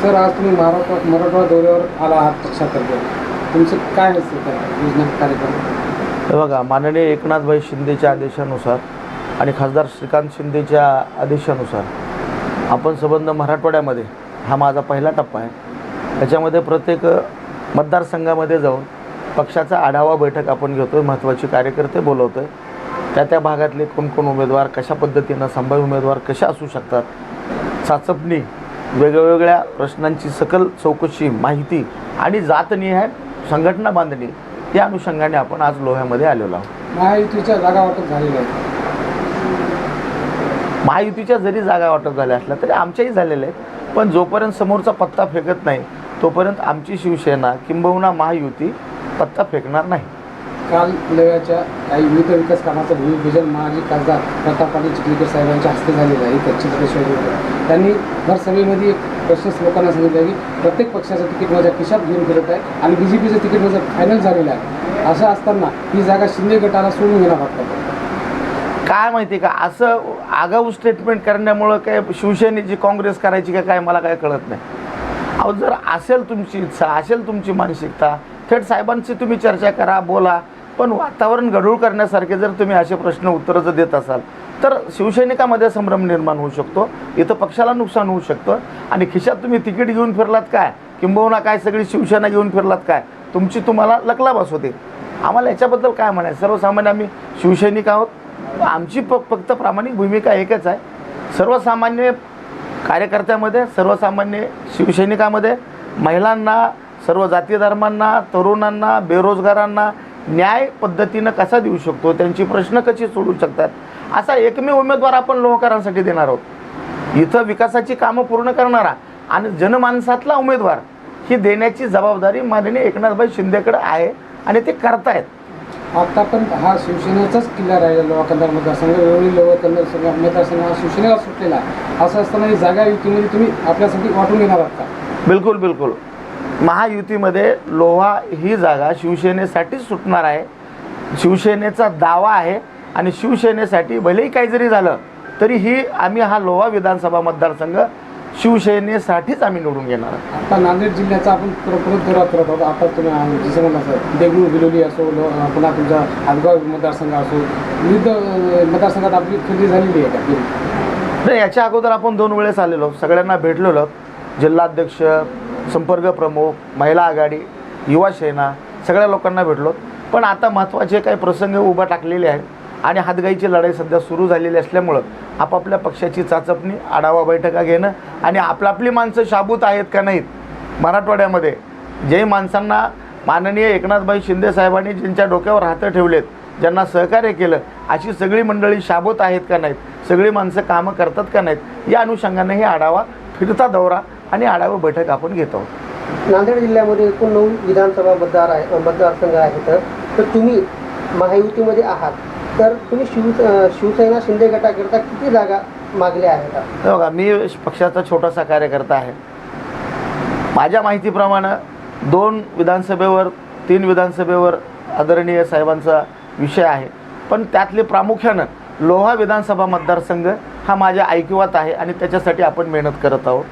Sir आज तुम्ही मराठवा मराठवाडा दौऱ्यावर आला आहात पक्षातर्फे. तुमचं काय असतं त्या योजना कार्यक्रम? बघा माननीय एकनाथभाई शिंदेच्या आदेशानुसार आणि खासदार श्रीकांत शिंदेच्या आदेशानुसार आपण संबंध मराठवाड्यामध्ये हा माझा पहिला टप्पा आहे. त्याच्यामध्ये प्रत्येक मतदारसंघामध्ये जाऊन पक्षाचा आढावा बैठक आपण घेतो आहे महत्त्वाचे कार्यकर्ते बोलवतो आहे त्या त्या भागातले कोण कोण उमेदवार कशा पद्धतीनं संभाव्य उमेदवार कशा असू शकतात चाचपणी वेगवेगळ्या प्रश्नांची सकल चौकशी माहिती आणि जातनिहाय संघटना बांधणी या अनुषंगाने आपण आज लोह्यामध्ये आलेलो आहोत. महायुतीच्या जागा वाटप झालेल्या आहेत. महायुतीच्या जरी जागा वाटप झाल्या असल्या तरी आमच्याही झालेल्या आहेत. पण जोपर्यंत समोरचा पत्ता फेकत नाही तोपर्यंत आमची शिवसेना किंबहुना महायुती पत्ता फेकणार नाही. काल लेव्याच्या काही विविध विकास कामाचं भूमिपूजन माजी खासदार प्रताप पाटील चिखलीकर साहेबांच्या हस्ते झालेलं आहे. इथं चिखलेश्वर त्यांनी भर सभेमध्ये एक प्रश्न लोकांना सांगितलं की प्रत्येक पक्षाचं तिकीट माझ्या खिशात घेऊन फिरत आहे आणि बी जे पीचं तिकीट माझं फायनल झालेलं आहे. असं असताना ही जागा शिंदे गटाला सोडून घेणार वाटतं. काय माहिती आहे का? असं आगाऊ स्टेटमेंट करण्यामुळं काय शिवसेनेची काँग्रेस करायची का काय मला काय कळत नाही. अहो जर असेल तुमची इच्छा असेल तुमची मानसिकता थेट साहेबांशी तुम्ही चर्चा करा बोला. पण वातावरण गढूळ करण्यासारखे जर तुम्ही असे प्रश्न उत्तरं जर देत असाल तर शिवसैनिकामध्ये संभ्रम निर्माण होऊ शकतो इथं पक्षाला नुकसान होऊ शकतं. आणि खिशात तुम्ही तिकीट घेऊन फिरलात काय? किंबहुना काय सगळी शिवसेना घेऊन फिरलात काय? तुमची तुम्हाला लकलाबास होते. आम्हाला याच्याबद्दल काय म्हणायचं? सर्वसामान्य आम्ही शिवसैनिक आहोत. आमची प फक्त प्रामाणिक भूमिका एकच आहे. सर्वसामान्य कार्यकर्त्यामध्ये सर्वसामान्य शिवसैनिकामध्ये महिलांना सर्व जाती धर्मांना तरुणांना बेरोजगारांना न्याय पद्धतीनं कसा देऊ शकतो त्यांची प्रश्न कशी सोडू शकतात असा एकमेव उमेदवार आपण लोहकरांसाठी देणार आहोत. इथं विकासाची कामं पूर्ण करणारा आणि जनमानसातला उमेदवार ही देण्याची जबाबदारी माननीय एकनाथभाई शिंदेकडे आहे आणि ते करतायत. आता पण हा शिवसेनेचाच किल्ला राहिला लोहा मतदारसंघ. वेळोवेळी लोहा कंधार संघ मतदारसंघ हा शिवसेनेला सुटलेला असं असताना ही जागा युतीमध्ये तुम्ही आपल्यासाठी वाटून घेणार आहात का? बिलकुल बिलकुल. महायुतीमध्ये लोहा ही जागा शिवसेनेसाठीच सुटणार आहे. शिवसेनेचा दावा आहे आणि शिवसेनेसाठी भलेही काही जरी झालं तरी ही आम्ही हा लोहा विधानसभा मतदारसंघ शिवसेनेसाठीच आम्ही निवडून घेणार आहोत. आता नांदेड जिल्ह्याचा आपण परत दौरा करत आहोत आता तुम्ही जसं म्हणलं देगलूर बिलोली असो पुन्हा तुमचा हातगाव मतदारसंघ असो विविध मतदारसंघात आपली खरेदी झालेली आहे का? नाही याच्या अगोदर आपण दोन वेळेस आलेलो सगळ्यांना भेटलेलो जिल्हाध्यक्ष संपर्क प्रमुख महिला आघाडी युवा सेना सगळ्या लोकांना भेटलो. पण आता महत्त्वाचे काही प्रसंग उभा टाकलेले आहेत आणि हातगाईची लढाई सध्या सुरू झालेली असल्यामुळं आपापल्या पक्षाची चाचपणी आढावा बैठका घेणं आणि आपली माणसं शाबूत आहेत का नाहीत? मराठवाड्यामध्ये जे माणसांना माननीय एकनाथभाई शिंदे साहेबांनी ज्यांच्या डोक्यावर हातं ठेवलेत ज्यांना सहकार्य केलं अशी सगळी मंडळी शाबूत आहेत का नाहीत? सगळी माणसं कामं करतात का नाहीत? या अनुषंगाने हे आढावा फिरता दौरा आणि आढावा बैठक आपण घेत आहोत. नांदेड जिल्ह्यामध्ये एकूण नऊ विधानसभा मतदार आहे मतदारसंघ आहेत. तर तुम्ही महायुतीमध्ये आहात. तर तुम्ही शिव शिवसेना शिंदे गटाकरता किती जागा मागल्या आहेत? हे बघा मी पक्षाचा छोटासा कार्यकर्ता आहे. माझ्या माहितीप्रमाणे दोन विधानसभेवर तीन विधानसभेवर आदरणीय साहेबांचा विषय आहे. पण त्यातले प्रामुख्यानं लोहा विधानसभा मतदारसंघ हा माझ्या ऐकिवात आहे आणि त्याच्यासाठी आपण मेहनत करत आहोत.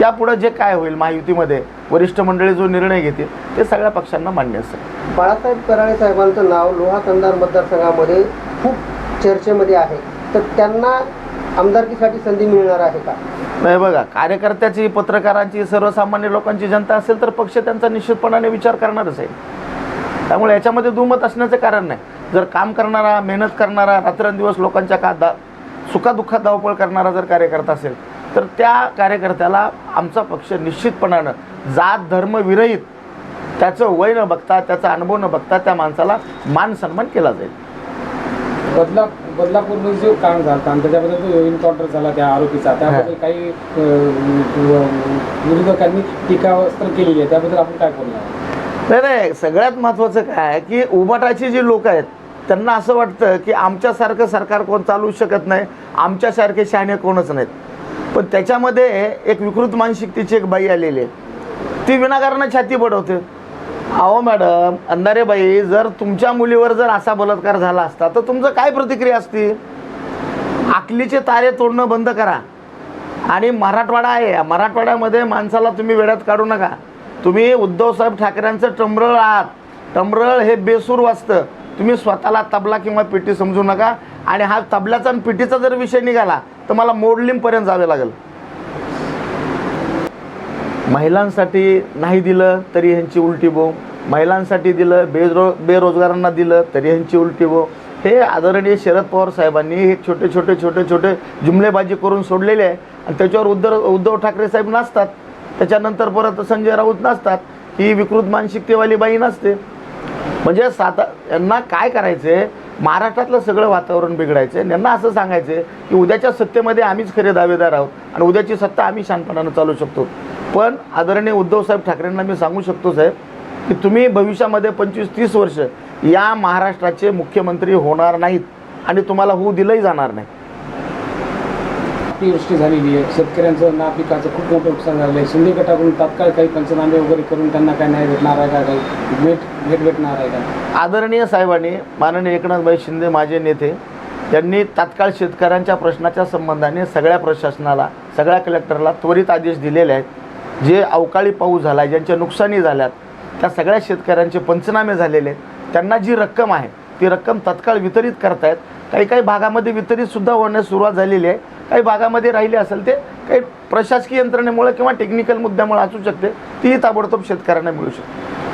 यापुढं जे काय होईल महायुतीमध्ये वरिष्ठ मंडळी जो निर्णय घेतील ते सगळ्या पक्षांना मान्य असेल. बाळासाहेब कराळे साहेबांचं नाव लोहा कंधार मतदारसंघामध्ये खूप चर्चेमध्ये आहे. तर त्यांना आमदारकीसाठी संधी मिळणार आहे का? नाही बघा कार्यकर्त्याची पत्रकारांची सर्वसामान्य लोकांची जनता असेल तर पक्ष त्यांचा निश्चितपणाने विचार करणारच आहे. त्यामुळे याच्यामध्ये दुमत असण्याचं कारण नाही. जर काम करणारा मेहनत करणारा रात्रंदिवस लोकांच्या का दा सुखादुःखात धावपळ करणारा जर कार्यकर्ता असेल तर त्या कार्यकर्त्याला आमचा पक्ष निश्चितपणानं जात धर्म विरहित त्याचं वय न बघता त्याचा अनुभव न बघता त्या माणसाला मान सन्मान केला जाईल. बदला बदलापूरमध्ये जो कांड झाला आणि त्याच्याबद्दल जो एन्काउंटर झाला त्या आरोपीचा. त्याबद्दल काही विरोधकांनी टीकास्त्र केलेली आहे. त्याबद्दल आपण काय बोलणार? नाही नाही सगळ्यात महत्त्वाचं काय आहे की उबाटाची जी लोक आहेत त्यांना असं वाटतं की आमच्यासारखं सरकार कोण चालू शकत नाही आमच्यासारखे शहाणे कोणच नाहीत. पण त्याच्यामध्ये एक विकृत मानसिकतेची एक बाई आलेली आहे. ती विनाकारण छाती बडवते अहो मॅडम अंधारे बाई जर तुमच्या मुलीवर जर असा बलात्कार झाला असता तर तुमचं काय प्रतिक्रिया असती आकलीचे तारे तोडणं बंद करा. आणि मराठवाडा आहे. या मराठवाड्यामध्ये माणसाला तुम्ही वेळात काढू नका. तुम्ही उद्धवसाहेब ठाकरेंचं टमरळ आहात. टमरळ हे बेसूर वाचतं. तुम्ही स्वतःला तबला किंवा पेटी समजू नका. आणि हा तबल्याचा आणि पेटीचा जर विषय निघाला तर मला मोडलिंगपर्यंत जावे लागेल. महिलांसाठी नाही दिलं तरी ह्यांची उलटी बो. महिलांसाठी दिलं बेरो बेरोजगारांना दिलं तरी ह्यांची उलटी बो. हे आदरणीय शरद पवार साहेबांनी हे छोटे छोटे छोटे छोटे जुमलेबाजी करून सोडलेले आहे. आणि त्याच्यावर उद्धव उद्धव ठाकरे साहेब नाचतात. त्याच्यानंतर परत संजय राऊत नाचतात. ही विकृत मानसिकतेवाली बाई नसते म्हणजे साता यांना काय करायचं आहे महाराष्ट्रातलं सगळं वातावरण बिघडायचं आहे त्यांना असं सांगायचं आहे की उद्याच्या सत्तेमध्ये आम्हीच खरे दावेदार आहोत आणि उद्याची सत्ता आम्ही शांतपणानं चालू शकतो. पण आदरणीय उद्धवसाहेब ठाकरेंना मी सांगू शकतो साहेब की तुम्ही भविष्यामध्ये पंचवीस तीस वर्ष या महाराष्ट्राचे मुख्यमंत्री होणार नाहीत आणि तुम्हाला होऊ दिलंही जाणार नाही. अतिवृष्टी झालेली आहे. शेतकऱ्यांचं ना पिकाचं खूप मोठं नुकसान झालं आहे. शिंदे गटाकडून तात्काळ काही पंचनामे वगैरे करून त्यांना काय नाही भेटणार आहे का काही? भेट भेट भेटणार आहे का? आदरणीय साहेबांनी माननीय एकनाथभाई शिंदे माझे नेते त्यांनी तात्काळ शेतकऱ्यांच्या प्रश्नाच्या संबंधाने सगळ्या प्रशासनाला सगळ्या कलेक्टरला त्वरित आदेश दिलेले आहेत. जे अवकाळी पाऊस झाला आहे ज्यांच्या नुकसानी झाल्यात त्या सगळ्या शेतकऱ्यांचे पंचनामे झालेले आहेत. त्यांना जी रक्कम आहे ती रक्कम तत्काळ वितरित करतायत. काही काही भागामध्ये वितरितसुद्धा होण्यास सुरुवात झालेली आहे. काही भागामध्ये राहिले असेल ते काही प्रशासकीय यंत्रणेमुळे किंवा टेक्निकल मुद्द्यामुळे असू शकते. तीही ताबडतोब शेतकऱ्यांना मिळू शकते.